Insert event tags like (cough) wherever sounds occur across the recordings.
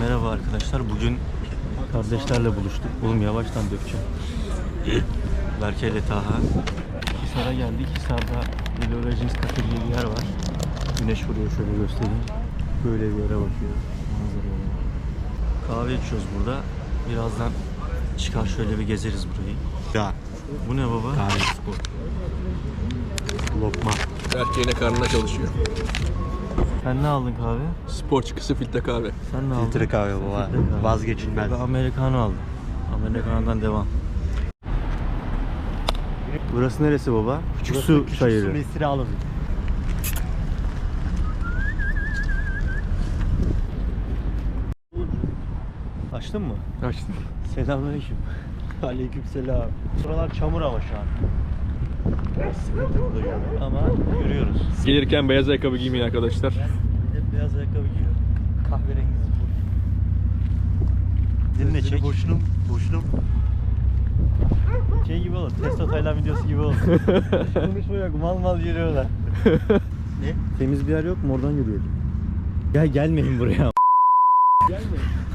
Merhaba arkadaşlar. Bugün kardeşlerle buluştuk. Oğlum yavaştan dökeceğim. Berke ile Taha. Hisar'a geldik. Hisar'da Ideolojiniz Cafe diye bir yer var. Güneş vuruyor şöyle göstereyim. Böyle bir yere bakıyor. Manzaraya. Kahve içiyoruz burada. Birazdan çıkar şöyle bir gezeriz burayı. Ya. Bu ne baba? Kahve spor. Lokma. Berke yine karnına çalışıyor. Sen ne aldın kahve? Spor çıkısı filtre kahve. Sen ne aldın? Filtre kahve baba. Filtre kahve. Vazgeçilmez. Ben Americano aldım. Americano'dan devam. Burası neresi baba? Küçük su çayırı. Su mesire alalım. Açtın mı? Açtım. Selamünaleyküm. (laughs) Aleykümselam. Buralar çamur ama şu an. Sıkıntı yürümek. Ama yürüyoruz. Gelirken beyaz ayakkabı giymeyin arkadaşlar. Hep beyaz ayakkabı giyiyor. Kahverengi spor. Dinle çek. Boşunum. Boşunum. Şey gibi olur. Testo Taylan videosu gibi olur. (laughs) Konuşma yok. Mal mal yürüyorlar. (laughs) Ne? Temiz bir yer yok mu? Oradan yürüyelim. Gel gelmeyin buraya.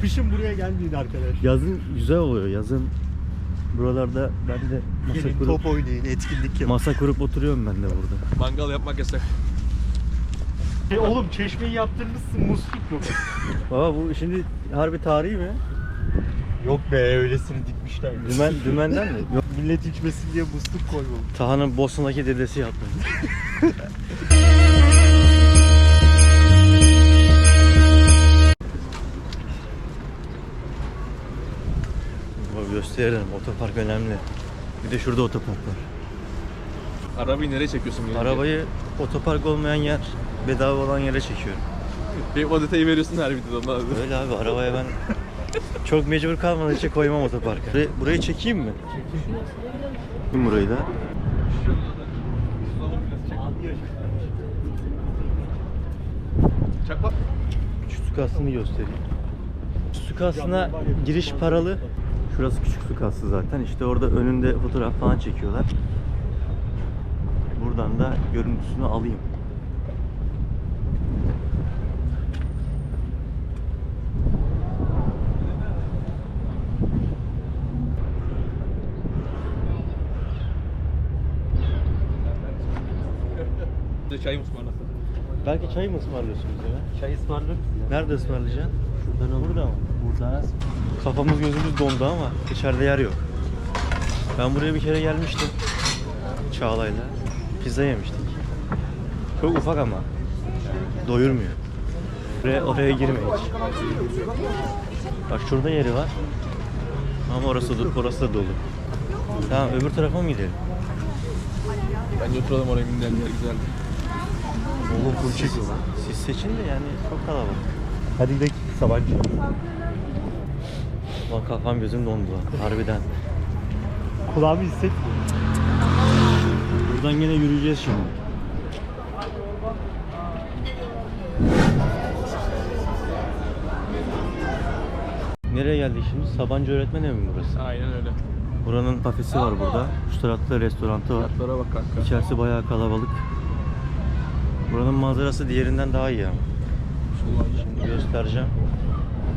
Kışın buraya gelmeyin arkadaş. Yazın güzel oluyor. Yazın buralarda ben de masa Gelin kurup, top oynayın, etkinlik yapın. masa kurup oturuyorum ben de burada. Mangal yapmak yasak. E, oğlum çeşmeyi yaptırmışsın musluk yok. Baba bu şimdi harbi tarihi mi? yok be öylesini dikmişler. Dümen, dümenden mi? Yok. (laughs) Millet içmesin diye musluk koymamış. Taha'nın Bosna'daki dedesi yaptı. (laughs) gösterelim. Otopark önemli. Bir de şurada otopark var. Arabayı nereye çekiyorsun? gelince? Arabayı otopark olmayan yer, bedava olan yere çekiyorum. Benim o detayı veriyorsun her videoda. sonra. Öyle abi arabaya ben çok mecbur kalmadıkça koymam otoparka. Burayı, burayı çekeyim mi? Çekeyim burayı da. Çakma. Küçük su kastını göstereyim. Su kastına giriş paralı. Şurası küçük su kastı zaten. İşte orada önünde fotoğraf falan çekiyorlar. Buradan da görüntüsünü alayım. Çay mı ısmarlasın? Belki çay mı ısmarlıyorsun bize be? Çay ısmarlarız ya. Nerede ısmarlayacaksın? Şuradan Burada mı? Burada. Kafamız gözümüz dondu ama içeride yer yok. Ben buraya bir kere gelmiştim. Çağla'yla. Pizza yemiştik. Çok ufak ama. Doyurmuyor. Oraya, oraya girme hiç. Bak şurada yeri var. Ama orası, do- orası da dolu. Tamam öbür tarafa mı gidelim? Bence oturalım oraya günden yer güzeldi. Oğlum full çekiyor lan. Siz seçin de yani çok kalabalık. Hadi gidelim Sabancı. Lan kafam gözüm dondu lan. Harbiden. Kulağımı hissetmiyorum. Buradan yine yürüyeceğiz şimdi. Nereye geldik şimdi? Sabancı Öğretmen Evi mi burası? Aynen öyle. Buranın kafesi var burada. Şu tarafta restoranı var. Fiyatlara bak kanka. İçerisi bayağı kalabalık. Buranın manzarası diğerinden daha iyi ama. Şimdi göstereceğim.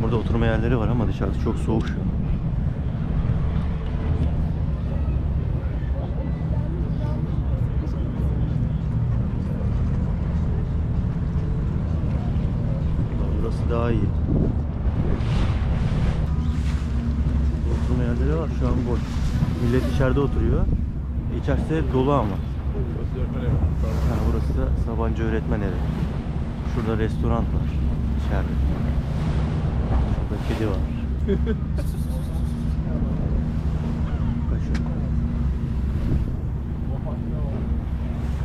Burada oturma yerleri var ama dışarısı çok soğuk şu an. Burası daha iyi. Oturma yerleri var şu an boş. Millet içeride oturuyor. İçerisi dolu ama. Ha, burası da Sabancı Öğretmen Evi. Şurada restoran var içeride. Şurada kedi var. (laughs)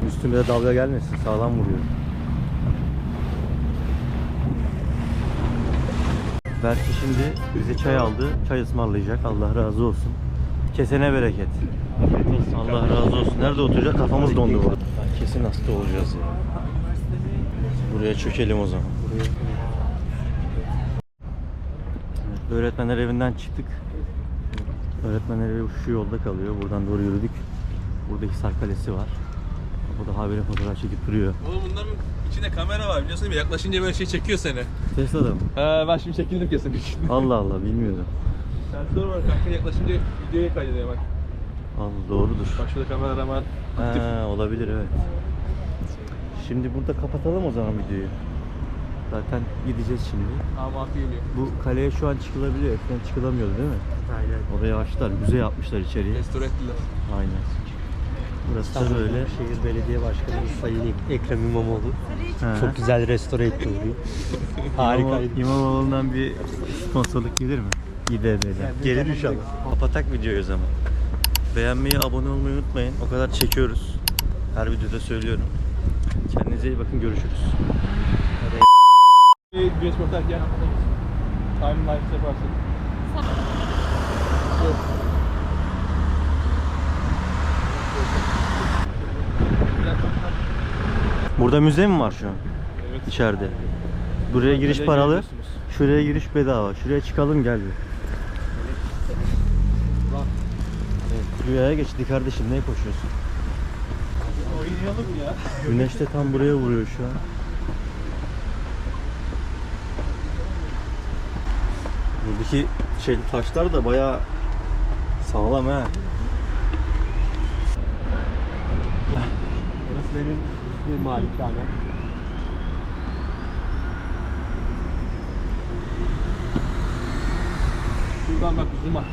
Üstüme de dalga gelmesin sağlam vuruyor. Belki şimdi bize çay aldı. Çay ısmarlayacak. Allah razı olsun. Kesene bereket. Allah razı olsun. Nerede oturacak? Kafamız dondu bu. Kesin hasta olacağız ya. Buraya çökelim o zaman. Evet, öğretmenler evinden çıktık. Öğretmenler evi şu yolda kalıyor. Buradan doğru yürüdük. Burada Hisar Kalesi var. Burada habire fotoğraf çekip duruyor. Oğlum bunların içinde kamera var biliyorsun değil mi? Yaklaşınca böyle şey çekiyor seni. Tesla'da mı? Ha ben şimdi çekildim kesin içinde. Allah Allah bilmiyordum. Sensör var kanka yaklaşınca videoya kaydediyor bak. Allah doğrudur. Bak şurada kameraman aktif. Ha, olabilir evet. Şimdi burada kapatalım o zaman videoyu. Zaten gideceğiz şimdi. Ama akı geliyor. Bu kaleye şu an çıkılabiliyor. Eskiden çıkılamıyordu değil mi? Aynen. Orayı açtılar. Güzel yapmışlar içeriye. Restore ettiler. Aynen. Burası da İstanbul böyle. Büyükşehir Belediye Başkanı Sayın Ekrem İmamoğlu Ha. çok güzel restore etti burayı. Harikaydı. İmamo- İmamoğlu'ndan bir sponsorluk gelir mi? İBB'den. Gelir inşallah. Kapatak videoyu o zaman. Beğenmeyi, abone olmayı unutmayın. O kadar çekiyoruz. Her videoda söylüyorum. Kendinize iyi bakın. Görüşürüz. Güneş batarken timeline yaparsın. Yok. Burada müze mi var şu an? Evet. İçeride. Buraya giriş paralı. Şuraya giriş bedava. Şuraya çıkalım gel bir. Evet, Rüyaya geçti kardeşim. Ne koşuyorsun? Oynayalım ya. Güneş de tam buraya vuruyor şu an. Buradaki şey taşlar da bayağı sağlam ha. Burası benim bir malikane. Şuradan bak zoom attı.